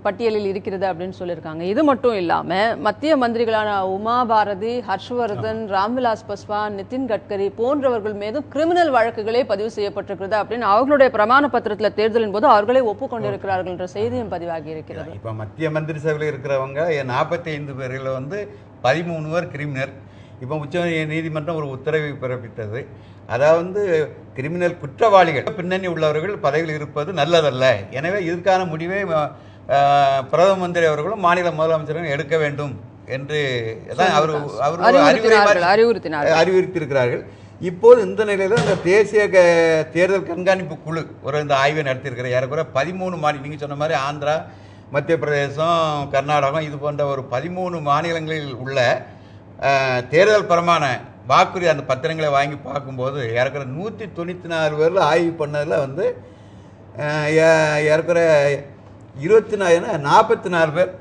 Speaker 1: பட்டியலில் இருக்கிறது அப்படின்னு சொல்லியிருக்காங்க. இது மட்டும் இல்லாம மத்திய மந்திரிகளான உமா பாரதி ஹர்ஷ்வர்தன் ராம்விலாஸ் பஸ்வான் நிதின் கட்கரி போன்றவர்கள் மீதும் கிரிமினல் வழக்குகளே பதிவு செய்யப்பட்டிருக்கிறது அப்படின்னு அவர்களுடைய பிரமாண பத்திரத்துல தேர்தலின் போது அவர்களே ஒப்புக்கொண்டிருக்கிறார்கள் என்ற செய்தியும் பதிவாகி இருக்கிறது.
Speaker 2: இப்போ மத்திய மந்திரி சபையில் இருக்கிறவங்க நாற்பத்தி ஐந்து பேரில் வந்து பதிமூணு பேர் கிரிமினல். இப்போ உச்ச நீதிமன்றம் ஒரு உத்தரவை பிறப்பித்தது. அதாவது கிரிமினல் குற்றவாளிகள். பின்னணி உள்ளவர்கள் பதவியில் இருப்பது நல்லதல்ல. எனவே இதற்கான முடிவை பிரதம மந்திரி அவர்களும் மாநில முதலமைச்சரும் எடுக்க வேண்டும் என்று அவர் அவர்
Speaker 1: அறிவுறுத்தினார்கள்
Speaker 2: அறிவுறுத்தியிருக்கிறார்கள். இப்போது இந்த நிலையில் இந்த தேசிய க- தேர்தல் கண்காணிப்பு குழு ஒரு இந்த ஆய்வை நடத்தியிருக்கிற ஏறக்குறைய பதிமூணு மாநிலம் நீங்கள் சொன்ன மாதிரி ஆந்திரா மத்திய பிரதேசம் கர்நாடகம் இது போன்ற ஒரு பதிமூணு மாநிலங்களில் உள்ள தேர்தல் பரமான வாக்குறுதி அந்த பத்திரங்களை வாங்கி பார்க்கும்போது ஏறக்குறைய நூற்றி தொண்ணூற்றி நாலு பேரில் ஆய்வு பண்ணதில் வந்து ஏறக்குறைய இருபத்தி நாலு நாற்பத்தி நாலு பேர்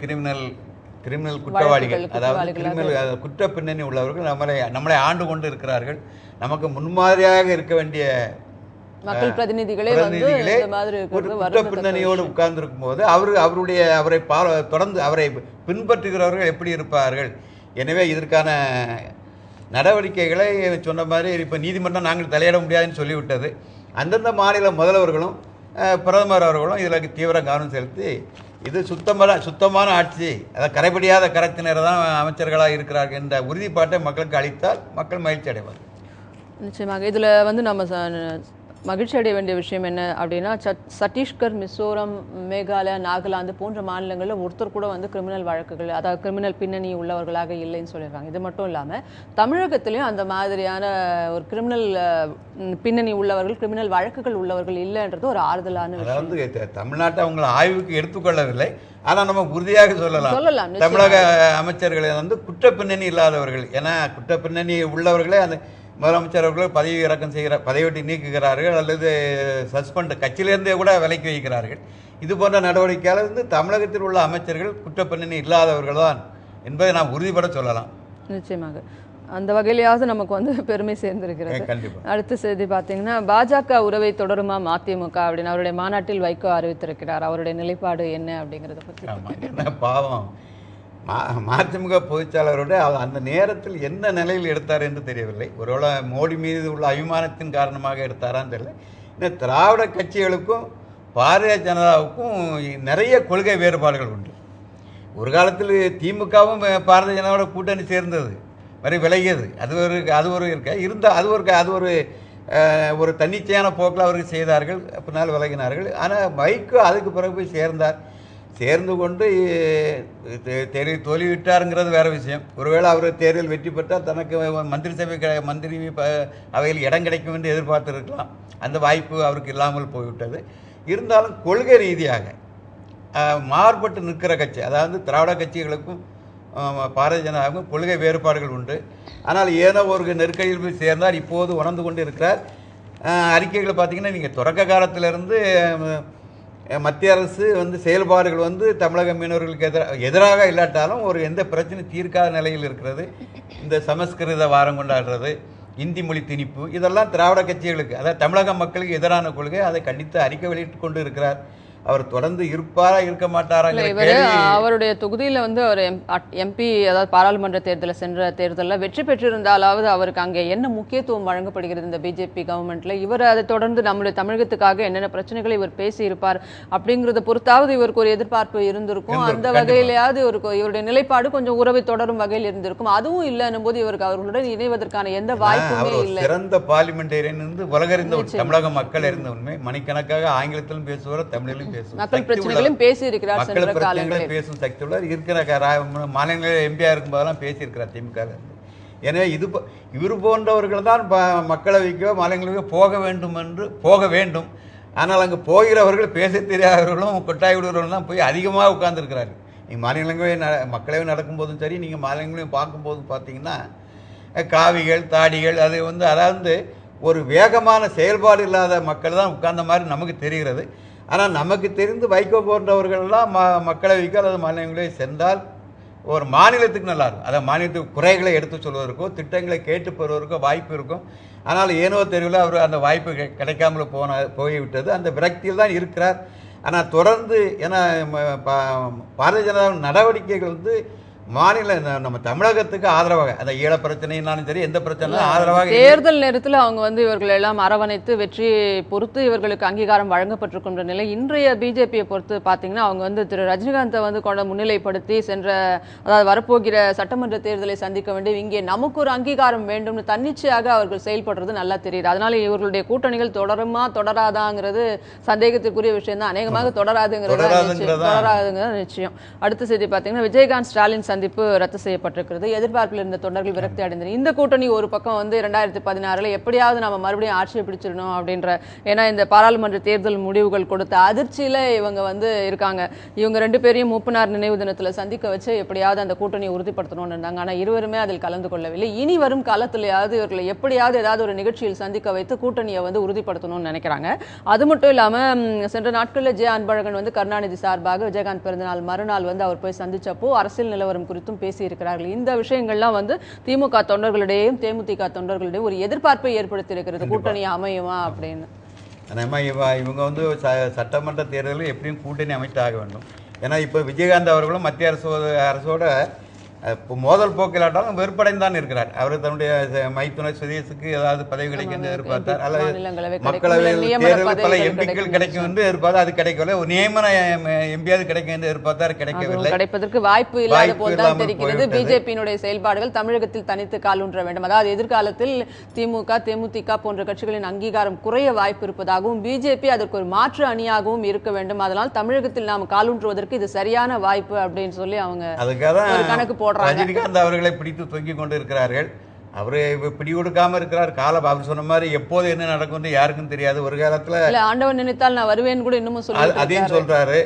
Speaker 2: கிரிமினல் கிரிமினல் குற்றவாளிகள். அதாவது கிரிமினல் குற்ற பின்னணி உள்ளவர்கள் நம்மளை நம்மளை ஆண்டு கொண்டு இருக்கிறார்கள். நமக்கு முன்மாதிரியாக இருக்க வேண்டிய
Speaker 1: மக்கள் பிரதிநிதிகளே
Speaker 2: குற்ற பின்னணியோடு. உட்கார்ந்திருக்கும் போது அவர் அவருடைய அவரை தொடர்ந்து அவரை பின்பற்றுகிறவர்கள் எப்படி இருப்பார்கள்? எனவே இதற்கான நடவடிக்கைகளை சொன்ன மாதிரி இப்போ நீதிமன்றம் நாங்கள் தலையிட முடியாதுன்னு சொல்லிவிட்டது. அந்தந்த மாநில முதல்வர்களும் பிரதமர் அவர்களும் இதில் தீவிர கவனம் செலுத்தி இது சுத்தமான சுத்தமான ஆட்சி அதை கரைபடியாத கரத்தினர் தான் அமைச்சர்களாக இருக்கிறார்கள் என்ற உறுதிப்பாட்டை மக்களுக்கு அளித்தால் மக்கள் மகிழ்ச்சி அடைவார்
Speaker 1: நிச்சயமாக. இதில் வந்து நம்ம மகிழ்ச்சி அடைய வேண்டிய விஷயம் என்ன அப்படின்னா சத்- சத்தீஸ்கர் மிசோரம் மேகாலயா நாகாலாந்து போன்ற மாநிலங்களில் ஒருத்தர் கூட வந்து கிரிமினல் வழக்குகள் அதாவது கிரிமினல் பின்னணி உள்ளவர்களாக இல்லைன்னு சொல்லியிருக்காங்க. இது மட்டும் இல்லாம தமிழகத்திலையும் அந்த மாதிரியான ஒரு கிரிமினல் பின்னணி உள்ளவர்கள் கிரிமினல் வழக்குகள் உள்ளவர்கள் இல்லைன்றது ஒரு ஆறுதலான விஷயம்.
Speaker 2: அதாவது த- தமிழ்நாட்டை அவங்களை ஆய்வுக்கு எடுத்துக்கொள்ளவில்லை. ஆனால் நம்ம உறுதியாக சொல்லலாம்.
Speaker 1: சொல்லலாம்.
Speaker 2: தமிழக அமைச்சர்களை வந்து குற்ற பின்னணி இல்லாதவர்கள். ஏன்னா குற்ற பின்னணி உள்ளவர்களே அந்த முதலமைச்சர் அவர்கள் பதவி இறக்கம் செய்கிற பதவி விட்டு நீக்குகிறார்கள் அல்லது சஸ்பெண்ட் கட்சியிலேருந்தே கூட விலைக்கு வைக்கிறார்கள். இது போன்ற நடவடிக்கையால் வந்து தமிழகத்தில் உள்ள அமைச்சர்கள் குற்ற பின்னணி இல்லாதவர்கள் தான் என்பதை நாம் உறுதிபட சொல்லலாம்.
Speaker 1: நிச்சயமாக. அந்த வகையிலாவது நமக்கு வந்து பெருமை சேர்ந்திருக்கிறது. அடுத்த செய்தி பார்த்தீங்கன்னா பாஜக உறவை தொடருமா மதிமுக அப்படின்னு அவருடைய மாநாட்டில் வைகோ அறிவித்திருக்கிறார். அவருடைய நிலைப்பாடு என்ன அப்படிங்கறத
Speaker 2: என்ன பாவம். மா மதிமுக பொதுச்செயலாளரோட அவர் அந்த நேரத்தில் எந்த நிலையில் எடுத்தார் என்று தெரியவில்லை. ஒருவேளை மோடி மீது உள்ள அபிமானத்தின் காரணமாக எடுத்தாரான்னு தெரியல. இந்த திராவிட கட்சிகளுக்கும் பாரதிய ஜனதாவுக்கும் நிறைய கொள்கை வேறுபாடுகள் உண்டு. ஒரு காலத்தில் திமுகவும் பாரதிய ஜனதாவோட கூட்டணி சேர்ந்தது. வரை விலகியது. அது ஒரு அது ஒரு இருக்க. இருந்த அது ஒரு அது ஒரு ஒரு தன்னிச்சையான போக்கில் அவர்கள் செய்தார்கள். பின்னால் விலகினார்கள். ஆனால் வைகோ அதுக்கு பிறகு போய் சேர்ந்தார். சேர்ந்து கொண்டு அஹ், தே- தேர்தலில் தோல்விவிட்டாருங்கிறது விஷயம். ஒருவேளை அவர் தேர்தல் வெற்றி பெற்றால் தனக்கு மந்திரி சபை க- மந்திரி ப- அவையில் இடம் கிடைக்கும் என்று எதிர்பார்த்திருக்கலாம். அந்த வாய்ப்பு அவருக்கு இல்லாமல் போய்விட்டது. இருந்தாலும் கொள்கை ரீதியாக மாறுபட்டு நிற்கிற கட்சி அதாவது திராவிட கட்சிகளுக்கும் பாரதிய ஜனதாவுக்கும் கொள்கை வேறுபாடுகள் உண்டு. ஆனால் ஏதோ ஒரு நெருக்கடியில் போய் சேர்ந்தார் இப்போது உணர்ந்து கொண்டு இருக்கிறார். அறிக்கைகளை பார்த்தீங்கன்னா நீங்கள் தொடக்க காலத்திலிருந்து மத்திய அரசு வந்து செயல்பாடுகள் வந்து தமிழக மீனவர்களுக்கு எதிராக எதிராக இல்லாட்டாலும் ஒரு எந்த பிரச்சனை தீர்க்காத நிலையில் இருக்கிறது. இந்த சமஸ்கிருத வாரம் கொண்டாடுறது இந்தி மொழி திணிப்பு இதெல்லாம் திராவிட கட்சிகளுக்கு அதாவது தமிழக மக்களுக்கு எதிரான கொள்கை அதை கண்டித்து அறிக்கை வெளியிட்டு கொண்டு இருக்கிறார். அவர் தொடர்ந்து இருப்பாரா இருக்க கேள்வி
Speaker 1: அவருடைய தொகுதியில வந்து அவர் எம்பி அதாவது பாராளுமன்ற தேர்தலில் சென்ற தேர்தலில் வெற்றி பெற்றிருந்தாலாவது அவருக்கு அங்கே என்ன முக்கியத்துவம் வழங்கப்படுகிறது இந்த பிஜேபி கவர்மெண்ட்ல இவர் அதை தொடர்ந்து நம்முடைய தமிழகத்துக்காக என்னென்ன பிரச்சனைகளை இவர் பேசி இருப்பார் அப்படிங்கறத பொறுத்தாவது இவருக்கு ஒரு எதிர்பார்ப்பு இருந்திருக்கும். அந்த வகையிலாவது இவருக்கு இவருடைய நிலைப்பாடு கொஞ்சம் உறவை தொடரும் வகையில் இருந்திருக்கும். அதுவும் இல்லைன்னும் போது இவருக்கு அவர்களுடன் இணைவதற்கான எந்த வாய்ப்புமே இல்லை.
Speaker 2: சிறந்த பார்லிமெண்டேரியன் இருந்து உலகறிந்த. தமிழக மக்கள் உண்மை. மணிக்கணக்காக ஆங்கிலத்திலும் பேசுவார் தமிழிலும்
Speaker 1: மக்கள்
Speaker 2: சக்தி
Speaker 1: பிரச்சனைகளையும் பேசி இருக்கிறார்
Speaker 2: மக்கள் பிரச்சனைகளை பேசும் சக்தி உள்ளவர். இருக்கிற மாநிலங்களில் எம்பியா இருக்கும்போதெல்லாம் பேசியிருக்கிறார் திமுக எனவே இது இவர் போன்றவர்கள் தான் மக்களவைக்கோ மாநிலங்களுக்கோ போக வேண்டும் என்று போக வேண்டும். ஆனால் அங்கு போகிறவர்கள் பேச தெரியாதவர்களும் கொட்டாய் விடுறவர்களும் தான் போய் அதிகமாக உட்கார்ந்துருக்கிறார்கள். நீங்கள் மாநிலங்களவை ந மக்களவை நடக்கும்போதும் சரி நீங்கள் மாநிலங்களையும் பார்க்கும்போதும் பார்த்தீங்கன்னா காவிகள் தாடிகள் அது வந்து அதாவது ஒரு வேகமான செயல்பாடு இல்லாத மக்கள் தான் உட்கார்ந்த மாதிரி நமக்கு தெரிகிறது. ஆனால் நமக்கு தெரிந்து வைகோ போன்றவர்கள்லாம் ம மக்களவைக்கோ அல்லது மாநிலங்களே சென்றால் ஒரு மாநிலத்துக்கு நல்லா இருக்கும். அதை மாநிலத்துக்கு குறைகளை எடுத்து சொல்வதற்கோ திட்டங்களை கேட்டு பெறுவதற்கோ வாய்ப்பு இருக்கும். ஆனால் ஏனோ தெருவில் அவர் அந்த வாய்ப்பு கிடைக்காமல் போன போய்விட்டது. அந்த விரக்தியில் தான் இருக்கிறார். ஆனால் தொடர்ந்து ஏன்னா பா- பாரதிய ஜனதா நடவடிக்கைகள் வந்து மாநில நம்ம தமிழகத்துக்கு ஆதரவாக அந்த ஈழ பிரச்சனைனாலும் சரி எந்த பிரச்சனையும் ஆதரவாக.
Speaker 1: தேர்தல் நேரத்துல அவங்க வந்து இவர்கள் எல்லாம் அரவணைத்து வெற்றி பொறுத்து இவர்களுக்கு அங்கீகாரம் வழங்கப்பட்டிருக்கின்ற நிலை இன்றைய பிஜேபியை பொறுத்து பாத்தீங்கன்னா அவங்க வந்து திரு. ரஜினிகாந்தை வந்து கொண்ட முன்னிலைப்படுத்தி சென்ற அதாவது வரப்போகிற சட்டமன்ற தேர்தலை சந்திக்க வேண்டும். இங்கே நமக்கு ஒரு அங்கீகாரம் வேண்டும்னு தன்னிச்சையாக அவர்கள் செயல்படுறது நல்லா தெரியுது. அதனால இவர்களுடைய கூட்டணிகள் தொடருமா தொடராதாங்கிறது சந்தேகத்திற்குரிய விஷயம் தான் அநேகமாக தொடராதுங்கிறது
Speaker 2: தொடராதுங்கிறதா?
Speaker 1: நிச்சயம். அடுத்த செய்தி பாத்தீங்கன்னா விஜயகாந்த் ஸ்டாலின் சந்திப்பு ரத்து செய்யப்பட்டிருக்கிறது. எதிர்பார்ப்பில் இருந்த தொண்டர்கள் விரக்தி அடைந்தனர். இந்த கூட்டணி ஒரு பக்கம் வந்து ரெண்டாயிரத்தி பதினாறில் எப்படியாவது நம்ம மறுபடியும் ஆட்சியை பிடிச்சிடணும் அப்படின்ற ஏன்னா இந்த பாராளுமன்ற தேர்தல் முடிவுகள் கொடுத்த அதிர்ச்சியில் இவங்க வந்து இருக்காங்க. இவங்க ரெண்டு பேரையும் மூப்பனார் நினைவு தினத்தில் சந்திக்க வச்சு எப்படியாவது அந்த கூட்டணியை உறுதிப்படுத்தணும்னு இருந்தாங்க. ஆனால் இருவருமே அதில் கலந்து கொள்ளவில்லை. இனி வரும் காலத்திலேயாவது இவர்களை எப்படியாவது ஏதாவது ஒரு நிகழ்ச்சியில் சந்திக்க வைத்து கூட்டணியை வந்து உறுதிப்படுத்தணும்னு நினைக்கிறாங்க. அது மட்டும் இல்லாமல் சென்ற நாட்களில் ஜெய அன்பழகன் வந்து கருணாநிதி சார்பாக விஜயகாந்த் பிறந்தநாள் மறுநாள் வந்து அவர் போய் சந்திச்சப்போ அரசியல் நிலவரம் குறித்தும் பேசியிருக்கிறார்கள். இந்த விஷயங்கள்லாம் வந்து திமுக தொண்டர்களிடையும் தேமுதிக தொண்டர்களிடையும் ஒரு எதிர்பார்ப்பை ஏற்படுத்தி இருக்கிறது கூட்டணி அமையுமா அப்படின்னு.
Speaker 2: நம்ம இவ இவங்க வந்து ச சட்டமன்ற தேர்தலில் எப்படியும் கூட்டணி அமைத்தாக வேண்டும். ஏன்னா இப்போ விஜயகாந்த் அவர்களும் மத்திய அரசோட அரசோட இப்போ மோதல் போக்கிலாட்டாலும் வெறுப்படைந்தான் இருக்கிறார் அவர் தன்னுடைய மைத்துனர் சுதேசுக்கு ஏதாவது பதவி கிடைக்கும் என்று எதிர்பார்த்தார். அல்லது மக்களவையில் பல எம்பிக்கள்
Speaker 1: கிடைக்கும்.
Speaker 2: என்று எதிர்பார்த்தா அது கிடைக்கவில்லை. ஒரு நியமன எம்பியாவது கிடைக்கும் என்று எதிர்பார்த்தார். கிடைக்கவில்லை.
Speaker 1: கிடைப்பதற்கு வாய்ப்பு இல்லாத தெரிகிறது. பிஜேபியினுடைய செயல்பாடுகள் தமிழகத்தில் தனித்து காலூன்ற வேண்டும். அதாவது எதிர்காலத்தில் திமுக தேமுதிக போன்ற கட்சிகளின் அங்கீகாரம் குறைய வாய்ப்பு இருப்பதாகவும் பிஜேபி அதற்கு ஒரு மாற்று அணியாகவும் இருக்க வேண்டும். அதனால் தமிழகத்தில் நாம் காலூன்றுவதற்கு இது சரியான வாய்ப்பு அப்படின்னு சொல்லி அவங்க கணக்கு போடுறாங்க.
Speaker 2: ரஜினிகாந்த் அவர்களை பிடித்து தொங்கிக் கொண்டு இருக்கிறார்கள் அவரு பிடி கொடுக்காம இருக்கிறார். காலம் அவர் சொன்ன மாதிரி எப்போது என்ன நடக்கும்னு யாருக்கும் தெரியாது. ஒரு காலத்துல
Speaker 1: ஆண்டவன் நினைத்தால் நான் வருவேன்னு கூட இன்னமும் சொல்லி
Speaker 2: அதையும் சொல்றாரு.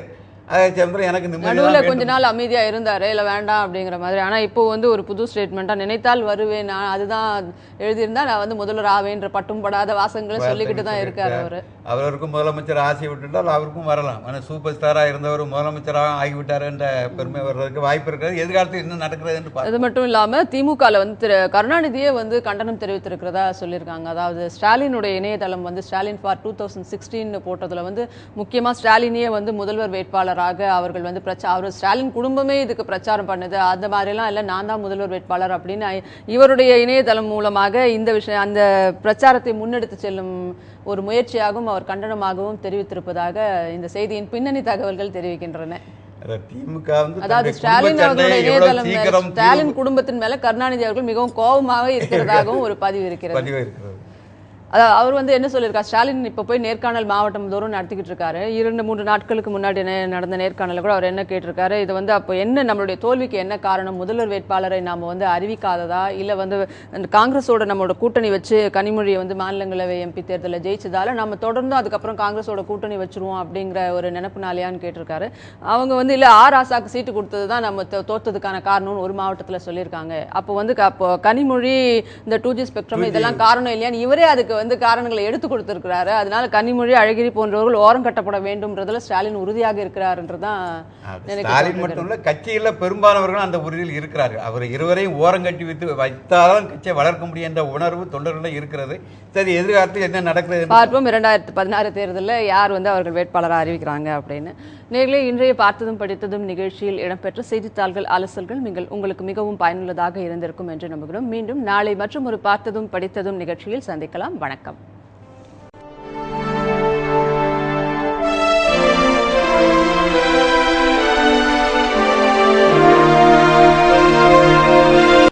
Speaker 2: அதே சந்திரன் எனக்கு
Speaker 1: நடுவுல கொஞ்ச. நாள் அமைதியா இருந்தாரு. இல்ல வேண்டாம் அப்படிங்கிற மாதிரி. ஆனா இப்போ வந்து ஒரு புது ஸ்டேட்மெண்டா நினைத்தால் வருவேன் நான் அதுதான் எழுதியிருந்தா நான் வந்து முதல்வர் ஆவேன்ற பட்டும் படாத வாசகங்களை சொல்லிக்கிட்டு தான் இருக்காரு அவரு.
Speaker 2: அவருக்கும் முதலமைச்சர் ஆசை விட்டுட்டால் அவருக்கும் வரலாம். ஆனால் சூப்பர் ஸ்டாரா இருந்தவர் முதலமைச்சராக ஆகிவிட்டார் என்ற பெருமை வர்றதுக்கு வாய்ப்பு இருக்கிறது. எதிர்காலத்தில் என்ன நடக்கிறது என்று.
Speaker 1: அது மட்டும் இல்லாம திமுகல வந்து திரு கருணாநிதியே வந்து கண்டனம் தெரிவித்திருக்கிறதா சொல்லியிருக்காங்க. அதாவது ஸ்டாலினுடைய இணையதளம் வந்து Stalin for two thousand sixteen போட்டதுல வந்து முக்கியமா ஸ்டாலினையே வந்து முதல்வர் வேட்பாளராக அவர்கள் வந்து பிரச்சா அவர் ஸ்டாலின் குடும்பமே இதுக்கு பிரச்சாரம் பண்ணுது. அந்த மாதிரிலாம் இல்லை நான் தான் முதல்வர் வேட்பாளர் அப்படின்னு இவருடைய இணையதளம் மூலமாக இந்த விஷயம் அந்த பிரச்சாரத்தை முன்னெடுத்து செல்லும் ஒரு முயற்சியாகவும் அவர் கண்டனமாகவும் தெரிவித்திருப்பதாக இந்த செய்தியின் பின்னணி தகவல்கள் தெரிவிக்கின்றன.
Speaker 2: அதாவது
Speaker 1: ஸ்டாலின் அவர்களுடைய இணையதளம் ஸ்டாலின் குடும்பத்தின் மேல கருணாநிதி அவர்கள் மிகவும் கோபமாக இருக்கிறதாகவும் ஒரு பதிவு இருக்கிறது.
Speaker 2: பதிவு இருக்கிறது.
Speaker 1: அதாவது அவர் வந்து என்ன சொல்லியிருக்கார்? ஸ்டாலின் இப்போ போய் நேர்காணல் மாவட்டம் தோறும் நடத்திக்கிட்டு இருக்காரு. இரண்டு மூன்று நாட்களுக்கு முன்னாடி நே- நடந்த நேர்காணல கூட அவர் என்ன கேட்டிருக்காரு? இது வந்து அப்போ என்ன நம்மளுடைய தோல்விக்கு என்ன காரணம்? முதல்வர் வேட்பாளரை நாம வந்து அறிவிக்காததா? இல்ல வந்து காங்கிரஸோட நம்மளோட கூட்டணி வச்சு கனிமொழியை வந்து மாநிலங்களவை எம்பி தேர்தலில் ஜெயிச்சதால நம்ம தொடர்ந்து அதுக்கப்புறம் காங்கிரஸோட கூட்டணி வச்சிருவோம் அப்படிங்கிற ஒரு நினைப்புனாலையான்னு கேட்டிருக்காரு. அவங்க வந்து இல்ல ஆர் ஆசாக்கு சீட்டு கொடுத்தது தான் நம்ம தோத்ததுக்கான காரணம்னு ஒரு மாவட்டத்துல சொல்லியிருக்காங்க. அப்போ வந்து அப்போ கனிமொழி இந்த டூ ஜி ஸ்பெக்ட்ரம் இதெல்லாம் காரணம் இல்லையான்னு இவரே அதுக்கு வந்து காரணங்களை எடுத்து கொடுத்திருக்கிறாரு. அதனால கனிமொழி அழகிரி போன்றவர்கள் ஓரம் கட்டப்பட வேண்டும்ன்றதுல ஸ்டாலின் உறுதியாக எனக்கு
Speaker 2: ஸ்டாலின். மட்டும் இல்ல கட்சியில பெரும்பாலானவர்கள் அந்த உறுதியில் இருக்கிறார்கள். அவர் இருவரையும் ஓரங்கட்டி வைத்து வைத்தால்தான் கட்சியை வளர்க்க முடியும் என்ற உணர்வு தொண்டர்களிடம் இருக்கிறது. சரி எதிர்காலத்தில் என்ன நடக்கிறது
Speaker 1: பார்ப்போம். இரண்டாயிரத்து பதினாறு தேர்தலில் யார் வந்து அவர்கள் வேட்பாளராக அறிவிக்கிறாங்க அப்படின்னு. நேர்களே இன்றைய பார்த்ததும் படித்ததும் நிகழ்ச்சியில் இடம்பெற்ற செய்தித்தாள்கள் அலசல்கள் நீங்கள் உங்களுக்கு மிகவும் பயனுள்ளதாக இருந்திருக்கும் என்று நம்புகிறோம். மீண்டும் நாளை மற்றும் ஒரு பார்த்ததும் படித்ததும் நிகழ்ச்சியில் சந்திக்கலாம். வணக்கம்.